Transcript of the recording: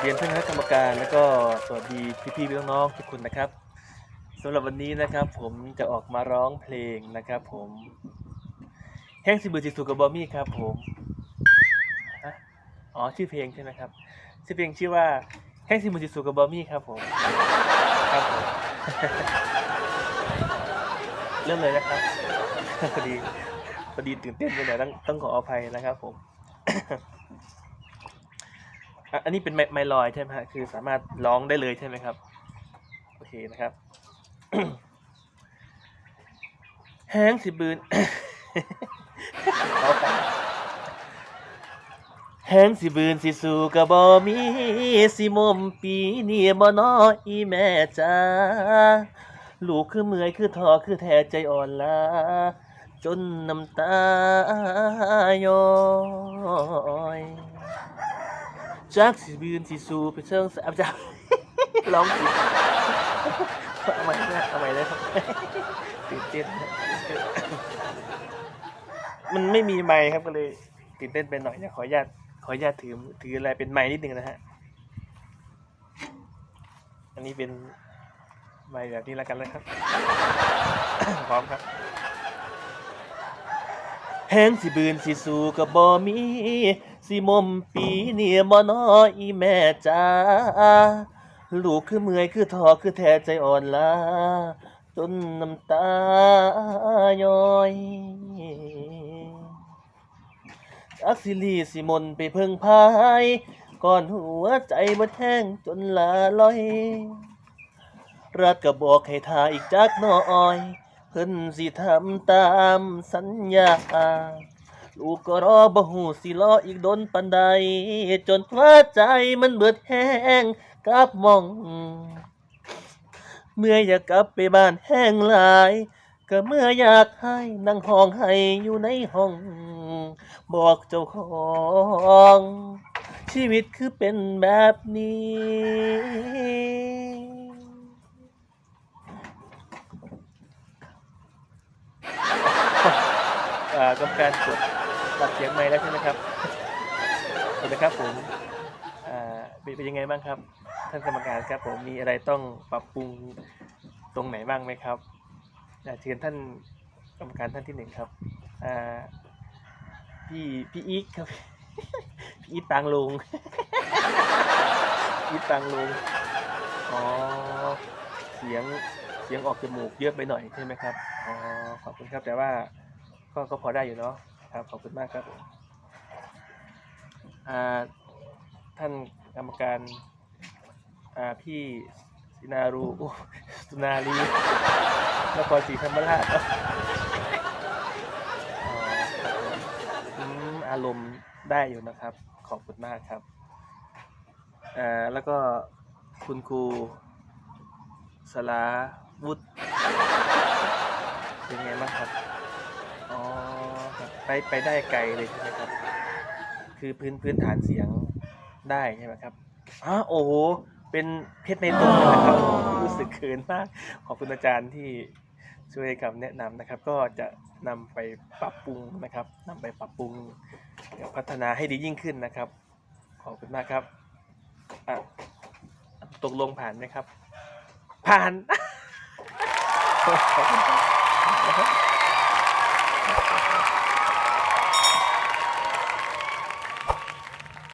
เรียนท่านคณะกรรมการ แล้วก็สวัสดีพี่ๆน้องๆทุกคนนะครับสำหรับวันนี้นะครับผมจะออกมาร้องเพลงนะครับ ผมแห้งสิบือสิสุกับบอมี่ครับ ผมอ๋อชื่อเพลงใช่ไหมครับชื่อเพลงชื่อว่าแห้งสิบือสิสุกับบอมี่ครับผมครับผมเริ่มเลยนะครับพอดีพอดีตื่นเต้นไปหน่อยต้องต้องขออภัยนะครับผม อะอันนี้เป็นไมไมลอยใช่ไหมฮะคือสามารถร้องได้เลยใช่ไหมครับ โอเคนะครับ แห้งสิบืน แห้งสิบืนสิสู่กะบ่มีสิมมปีนี่บ่น้อยอีแม่จ้าลูกคือเมื่อยคือท้อคือแท้ใจอ่อนล้าจนน้ำตาย้อย จักสิบืนสิสูไปเชิงสาจ้าร้องผิเอาใหม่นะเอาใหม่เลยครับตื่นเต้นมันไม่มีไมค์ครับก็เลยตื่นเต้นไปหน่อยนะขออนุญาตขออนุญาตถือถืออะไรเป็นไมค์นิดนึงนะฮะอันนี้เป็นไมค์แบบนี้แล้วกันนะครับพร้อมครับ แห้งสิบืนสิสู่กับบ่มี สิมมปีเนี่ยบ่น้อยอีแม่จ้าลูกคือเมื่อยคือท้อคือแท้ใจอ่อนล้าจนน้ำตาย้อยจักสิลีสิมนไปเพิ่งพายก่อนหัวใจบ่แห้งจนลาลอยรักก็บอกให้ทาอีกจักน่อย เพิ่นสิทำตามสัญญา ลูกก็รอบ่หูสิรออีกโดนปันใด จนหัวใจมันเบิดแห้งกลับมอง เมื่ออยากกลับไปบ้านแห้งหลาย ก็เมื่ออยากให้นั่งห้องให้อยู่ในห้อง บอกเจ้าของ ชีวิตคือเป็นแบบนี้ กรรมการกดตัดเสียงไม้แล้วใช่ไหมครับสวัสดีครับผมอ่าเป็นยังไงบ้างครับ ท่านกรรมการครับผมมีอะไรต้องปรับปรุงตรงไหนบ้างไหมครับอ่เชิญท่านกรรมการท่านที่หนึ่งครับอ่าพี่พี่อีกครับพี่อีทตังลุงอีทตังลุงอ๋อเสียงเสียงออกจมูกเยอะไปหน่อยใช่ไหมครับอ๋อขอบคุณครับแต่ว่า ก็ก็พอได้อยู่เนาะครับขอบคุณมากครับท่านกรรมการาพี่สินารูสุนารีนครศรีธรรมราชอารมณ์ได้อยู่นะครับ ขอบคุณมากครับแล้วก็คุณครูสลาวุฒิเป็นไงบ้างครับ อ๋อครับไปไปได้ไกลเลยใช่ไหมครับ คือพื้นพื้นฐานเสียงได้ใช่ไหมครับอ๋อโอ้โห เป็นเพชรในตัวนะครับรู้สึกเขินมาก ขอบคุณอาจารย์ที่ช่วยคำแนะนำนะครับ ก็จะนำไปปรับปรุงนะครับนำไปปรับปรุงพัฒนาให้ดียิ่งขึ้นนะครับ ขอบคุณมากครับอะตกลงผ่านไหมครับ ผ่าน ขอบคุณครับ Thank you.